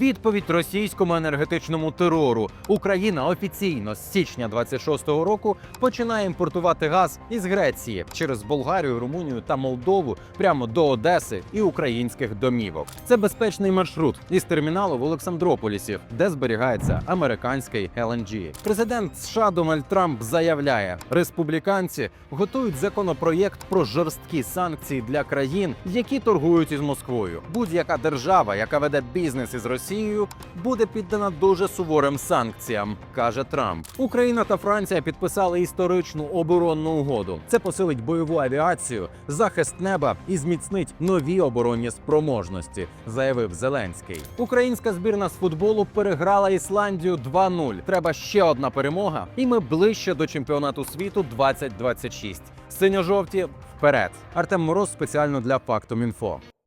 Відповідь російському енергетичному терору. Україна офіційно з січня 26-го року починає імпортувати газ із Греції через Болгарію, Румунію та Молдову прямо до Одеси і українських домівок. Це безпечний маршрут із терміналу в Олександрополісі, де зберігається американський LNG. Президент США Дональд Трамп заявляє, республіканці готують законопроєкт про жорсткі санкції для країн, які торгують із Москвою. Будь-яка держава, яка веде бізнес із Росією, буде піддана дуже суворим санкціям, каже Трамп. Україна та Франція підписали історичну оборонну угоду. Це посилить бойову авіацію, захист неба і зміцнить нові оборонні спроможності, заявив Зеленський. Українська збірна з футболу переграла Ісландію 2-0. Треба ще одна перемога, і ми ближче до чемпіонату світу 2026. Синьо-жовті вперед. Артем Мороз спеціально для Фактум Інфо.